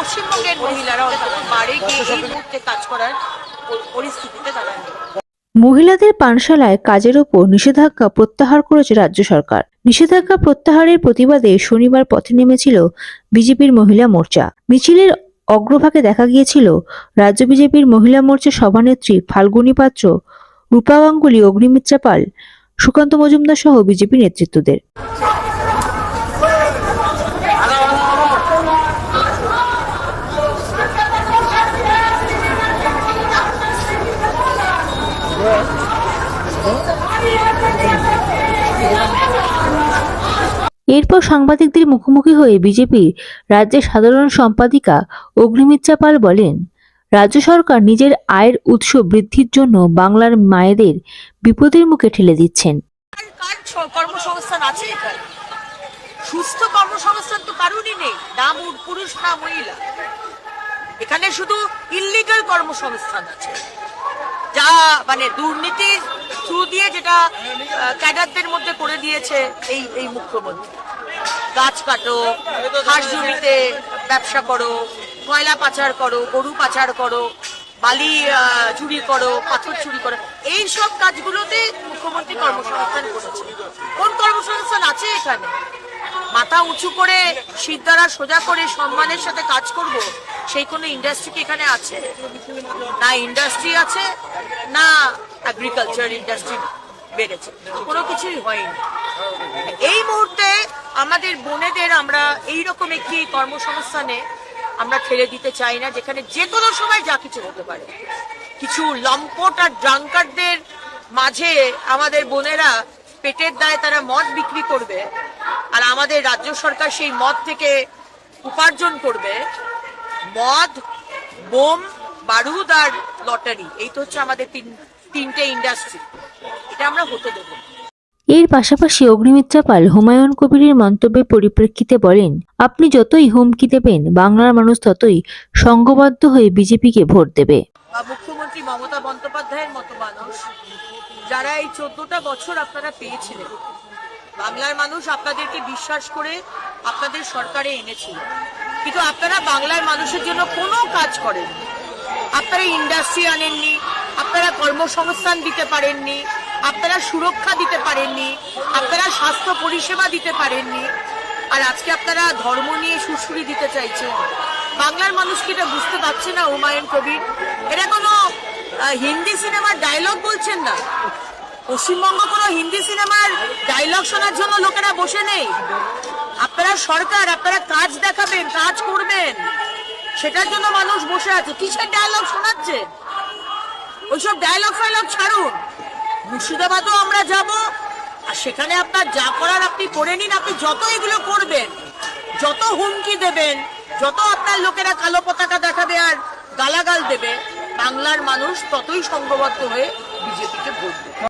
পশ্চিমবঙ্গের মহিলারা অন্তত বাড়ি গিয়ে এই মুহূর্তে কাজ করার পরিস্থিতিতে তারা মহিলাদের পানশালায় কাজের ওপর নিষেধাজ্ঞা প্রত্যাহার করেছে রাজ্য সরকার। নিষেধাজ্ঞা প্রত্যাহারের প্রতিবাদে শনিবার পথে নেমেছিল বিজেপির মহিলা মোর্চা। মিছিলের অগ্রভাগে দেখা গিয়েছিল রাজ্য বিজেপির মহিলা মোর্চা সভানেত্রী ফাল্গুনী পাত্র রূপা গাঙ্গুলি অগ্নিমিত্রা পাল সুকান্ত মজুমদার সহ বিজেপি নেতৃত্বদের। এরপর সাংবাদিকদের মুখোমুখি হয়ে বিজেপির রাজ্যের সাধারণ সম্পাদিকা অগ্নিমিত্রা পাল বলেন, রাজ্য সরকার নিজের আয়ের উৎস বৃদ্ধির জন্য বাংলার মায়েদের বিপদের মুখে ঠেলে দিচ্ছেন। কর্মসংস্থান আছে এখানে? সুস্থ কর্মসংস্থান তো কারণই নেই না পুরুষ না মহিলা। এখানে শুধু ইলিগাল কর্মসংস্থান আছে। যা মানে দুর্নীতি থ্রু দিয়ে যেটা ক্যাডারদের মধ্যে করে দিয়েছে এই এই মুখ্যমন্ত্রী। গাছ কাটো, হাঁস জমিতে ব্যবসা করো, কয়লা পাচার করো, গরু পাচার করো, বালি চুরি করো, পাথর চুরি করো, এই সব কাজগুলোতে মুখ্যমন্ত্রী কর্মসংস্থান করেছে। কোন কর্মসংস্থান আছে এখানে? মাথা উঁচু করে সিদ্ধারা সোজা করে সম্মানের সাথে কাজ করব, সেই কোনো ইন্ডাস্ট্রি কি এখানে আছে? না ইন্ডাস্ট্রি আছে, না এগ্রিকালচার ইন্ডাস্ট্রি বেড়েছে। কোনো কিছুই হয়নি। এই মুহূর্তে আমাদের বোনেদের আমরা এই রকম একটি কর্মসংস্থানে আমরা ঠেলে দিতে চাই না, যেখানে যে কোনো সময় যা কিছু হতে পারে। কিছু লম্পট আর ড্রাঙ্কারদের মাঝে আমাদের বোনেরা পেটের দায়ে তারা মদ বিক্রি করবে আর আমাদের রাজ্য সরকার সেই মদ থেকে উপার্জন করবে। মদ বোম বারুদ আর লটারি এই তো হচ্ছে আমাদের তিন তিনটে ইন্ডাস্ট্রি এটা আমরা হতে দেবো। এর পাশাপাশি অগ্নিমিত্রা পাল হুমায়ুন কবিরের মন্তব্যের পরিপ্রেক্ষিতে বলেন আপনি যতই হুমকি দেবেন বাংলার মানুষ ততই সংঘবদ্ধ হয়ে বিজেপিকে ভোট দেবে। মুখ্যমন্ত্রী মমতা বন্দ্যোপাধ্যায়ের মতো মানুষ যারা এই চোদ্দটা বছর আপনারা পেয়েছিলেন বাংলার মানুষ আপনাদেরকে বিশ্বাস করে আপনাদের সরকারে এনেছিল। কিন্তু আপনারা বাংলার মানুষের জন্য কোনো কাজ করেন আপনারা ইন্ডাস্ট্রি আনেননি, আপনারা কর্মসংস্থান দিতে পারেননি, আপনারা সুরক্ষা দিতে পারেননি, আপনারা স্বাস্থ্য পরিষেবা দিতে পারেননি। আর আজকে আপনারা ধর্ম নিয়ে সুশ্রী দিতে চাইছেন। বাংলার মানুষ কি এটা বুঝতে পারছে না, হুমায়ুন কবির? এটা কোনো হিন্দি সিনেমার ডায়লগ বলছেন না। পশ্চিমবঙ্গ কোনো হিন্দি সিনেমার ডায়লগ শোনার জন্য লোকেরা বসে নেই। আপনারা সরকার, আপনারা কাজ দেখাবেন, কাজ করবেন। সেটার জন্য মানুষ বসে আছে। কিসের ডায়লগ শোনাচ্ছে? ওইসব ডায়লগ ফায়লগ ছাড়ুন। মুর্শিদাবাদও আমরা যাব। আর সেখানে আপনার যা করার আপনি করে নিন, আপনি যত এগুলো করবেন, যত হুমকি দেবেন, যত আপনার লোকেরা কালো পতাকা দেখাবে আর গালাগাল দেবে, বাংলার মানুষ ততই সংঘবদ্ধ হয়ে বিজেপিকে ভোট দেবে।